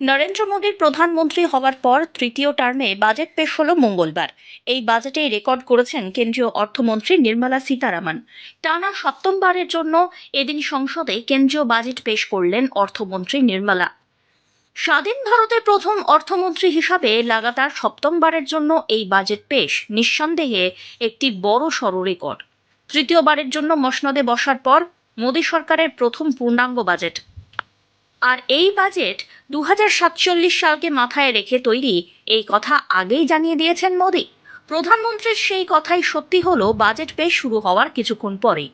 নরেন্দ্র মোদীর প্রধানমন্ত্রী হওয়ার পর তৃতীয় টার্মে বাজেট পেশ হলো মঙ্গলবার। এই বাজেটে রেকর্ড করেছেন কেন্দ্রীয় অর্থমন্ত্রী নির্মলা সীতারামন। টানা সপ্তমবারের জন্য এদিন সংসদে কেন্দ্রীয় বাজেট পেশ করলেন অর্থমন্ত্রী নির্মলা। স্বাধীন ভারতের প্রথম অর্থমন্ত্রী হিসাবে লাগাতার সপ্তমবারের জন্য এই বাজেট পেশ নিঃসন্দেহে একটি বড় সড় রেকর্ড। তৃতীয়বারের জন্য মসনদে বসার পর মোদী সরকারের প্রথম পূর্ণাঙ্গ বাজেট। আর এই বাজেট দু সাতচল্লিশ সালকে মাথায় রেখে তৈরি, এই কথা আগেই জানিয়ে দিয়েছেন মোদী। প্রধানমন্ত্রীর সেই কথাই সত্যি হলো, বাজেট পেশ শুরু হওয়ার কিছুক্ষণ পরেই।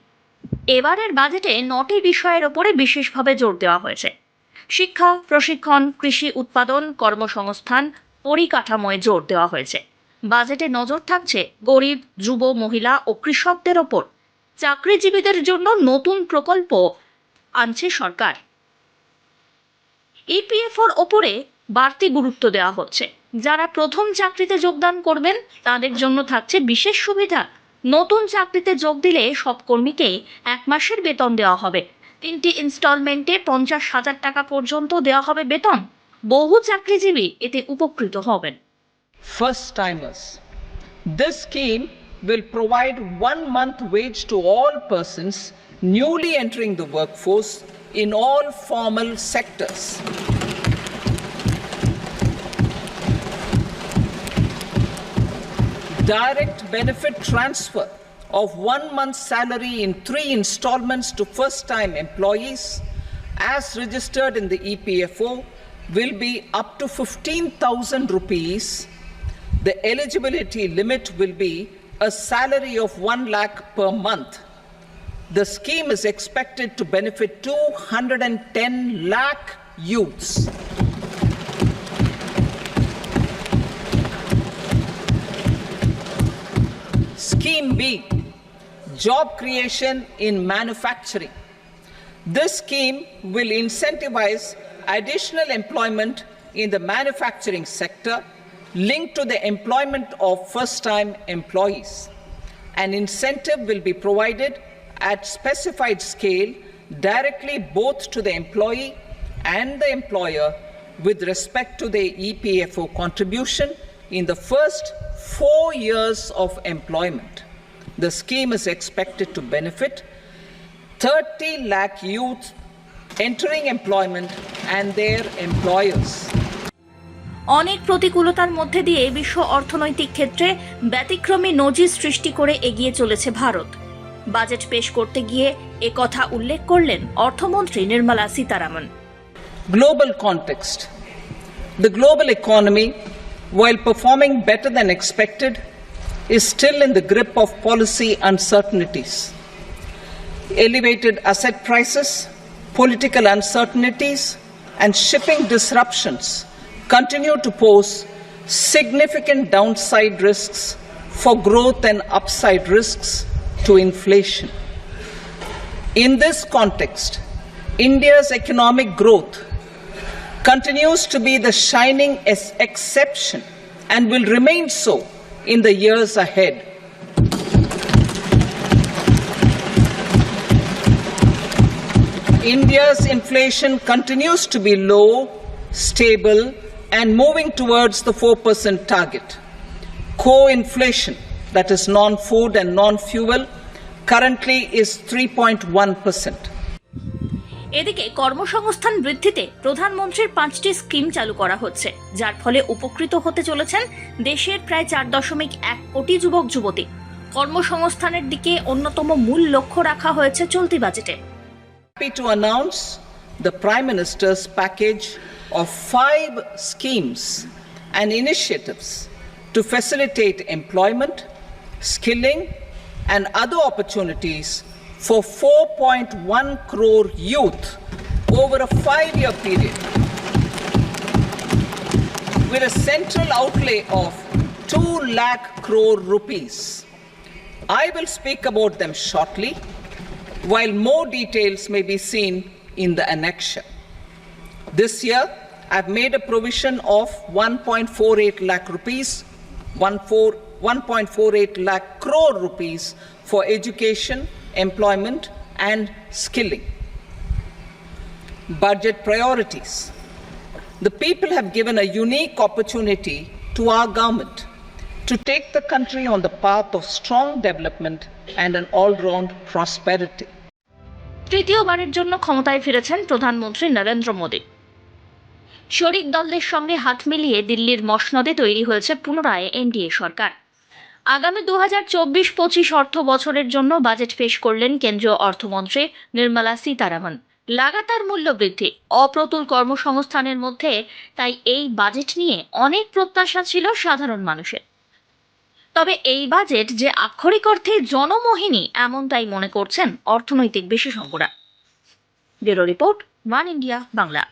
এবারের বাজেটে নটি বিষয়ের ওপরে বিশেষভাবে জোর দেওয়া হয়েছে। শিক্ষা, প্রশিক্ষণ, কৃষি উৎপাদন, কর্মসংস্থান পরিকাঠামোয় জোর দেওয়া হয়েছে। বাজেটে নজর থাকছে গরিব, যুব, মহিলা ও কৃষকদের ওপর। চাকরিজীবীদের জন্য নতুন প্রকল্প আনছে সরকার। ইপিএফওর ওপরে বাড়তি গুরুত্ব দেওয়া হচ্ছে। যারা প্রথম চাকরিতে যোগদান করবেন, তাদের জন্য থাকছে বিশেষ সুবিধা। নতুন চাকরিতে যোগ দিলে সব কর্মীকেই এক মাসের বেতন দেওয়া হবে। তিনটি ইনস্টলমেন্টে পঞ্চাশ হাজার টাকা পর্যন্ত দেওয়া হবে বেতন। বহু চাকরিজীবী এতে উপকৃত হবেন। First timers. This scheme will provide one month wage to all persons newly entering the workforce in all formal sectors. Direct benefit transfer of one month's salary in three installments to first time employees as registered in the EPFO will be up to 15,000 rupees the eligibility limit will be a salary of 1 lakh per month. The scheme is expected to benefit 210 lakh youths. Scheme B Job creation in manufacturing. This scheme will incentivize additional employment in the manufacturing sector linked to the employment of first time employees. An incentive will be provided at specified scale directly both to the employee and the employer with respect to the E EPFO contribution in the first four years of employment. The scheme is expected to benefit 30 lakh youth entering employment and their employers. অনেক প্রতিকূলতার মধ্যে দিয়ে বিশ্ব অর্থনৈতিক ক্ষেত্রে ব্যতিক্রমী নজির সৃষ্টি করে এগিয়ে চলেছে ভারত বাজেট পেশ করতে গিয়ে এ কথা উল্লেখ করলেন অর্থমন্ত্রী Nirmala Sitharaman. Global context the global economy well performing better than expected is still in the grip of policy uncertainties elevated asset prices political uncertainties and shipping disruptions continue to pose significant down risk for growth and upside risk to inflation. In this context, India's economic growth continues to be the shining ex- exception and will remain so in the years ahead. India's inflation continues to be low, stable, and moving towards the 4% target. Core inflation, that is non-food and non-fuel, currently is 3.1%. এদিকে কর্মসংস্থান বৃদ্ধিতে প্রধানমন্ত্রীর পাঁচটি scheme চালু করা হচ্ছে যার ফলে উপকৃত হতে চলেছেন দেশের প্রায় চার দশমিক এক কোটি যুবক যুবতী কর্মসংস্থানের দিকে অন্যতম মূল লক্ষ্য রাখা হয়েছে চলতি বাজেটে to announce the prime minister's package of five schemes and initiatives to facilitate employment skilling, and other opportunities for 4.1 crore youth over a five year period. With a central outlay of 2 lakh crore rupees. I will speak about them shortly while more details may be seen in the annexure. This year, I've made a provision of 1.48 lakh rupees, 1.4 1.48 lakh crore rupees for education, employment, and skilling. Budget priorities. the people have given a unique opportunity to our government to take the country on the path of strong development and an all round prosperity. তৃতীয়বারের জন্য ক্ষমতায় ফিরেছেন প্রধানমন্ত্রী নরেন্দ্র মোদী শরিক দলদের সঙ্গে হাত মিলিয়ে দিল্লির মসনদে তৈরি হয়েছে পুনরায় এনডিএ সরকার আগামী দু হাজার চব্বিশ পঁচিশ অর্থ বছরের জন্য বাজেট পেশ করলেন কেন্দ্রীয় অর্থমন্ত্রী নির্মলা সীতারামন। লাগাতার মূল্য বৃদ্ধি, অপ্রতুল কর্মসংস্থানের মধ্যে, তাই এই বাজেট নিয়ে অনেক প্রত্যাশা ছিল সাধারণ মানুষের। তবে এই বাজেট যে আক্ষরিক অর্থে জনমোহিনী এমনটাই মনে করছেন অর্থনৈতিক বিশেষজ্ঞরা। Bureau report, one India, Bangla.